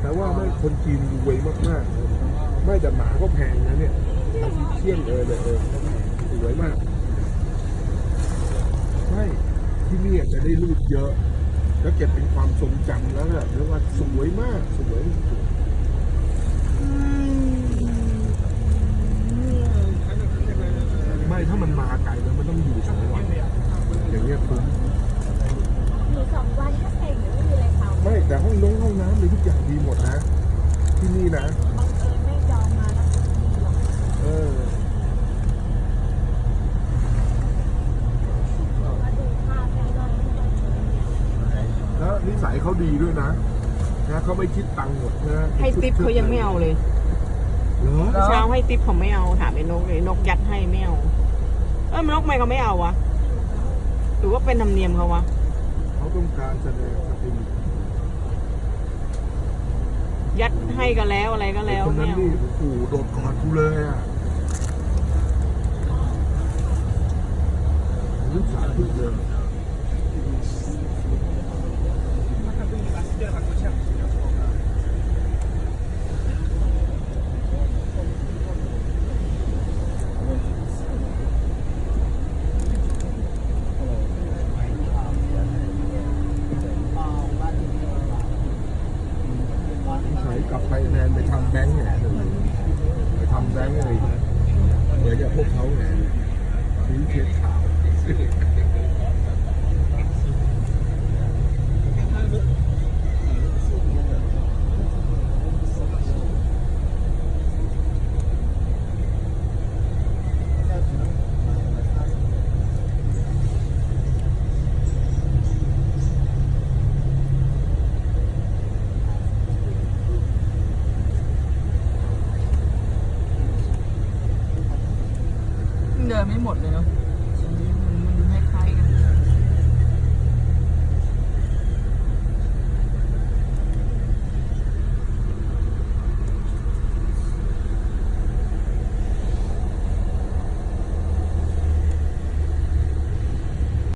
แต่ว่าไม่คนจีนรวยมากๆ ไม่แต่หมาก็แพงนะเนี่ยเที่ยงเออเลยเออก็แพงสวยมากใช่ที่นี่จะได้รูปเยอะ แล้วเก็บเป็นความทรงจำแล้วแบบเรียกว่าสวยมากสวยสวยไม่ถ้ามันมาไกลแล้วมันต้องอยู่สองวันอย่างเงี้ยคุ้ม อยู่สองวันก็เก่งหรือไม่มีอะไรทำ ไม่แต่ ห้องน้องห้องน้ำเลยทุกอย่างดีหมดนะ ที่นี่นะบังเอิญไม่จองมาแล้วก็ดีหรอกเออมาดูภาพแล้วก็ไม่ต้องเจอเนี่ยแล้วนิสัยเขาดีด้วยนะนะเขาไม่คิดตังค์หมดนะให้ติปเขายังไม่เอาเลยเหรอเมื่อเช้าให้ติปเขาไม่เอาถามไอ้นกเลยนกยัดให้ไม่เอาเออมันนกทำไมเขาไม่เอาวะหรือว่าเป็นธรรมเนียมเขาวะเขาต้องการแสดงสปิริต ยัดให้ก็แล้วอะไรก็แล้วคนไม่นั้นเอานี่โอ้โหโดดกอดกูเลยอะลูกสาวพูดเลย สาย กลับไปแนนไปทำแบงค์แหนเลยไปทำแบงค์เลยเหมือนกับพวกเขาแหนซื้อเช็ดขาว เดินไม่หมดเลยเนาะ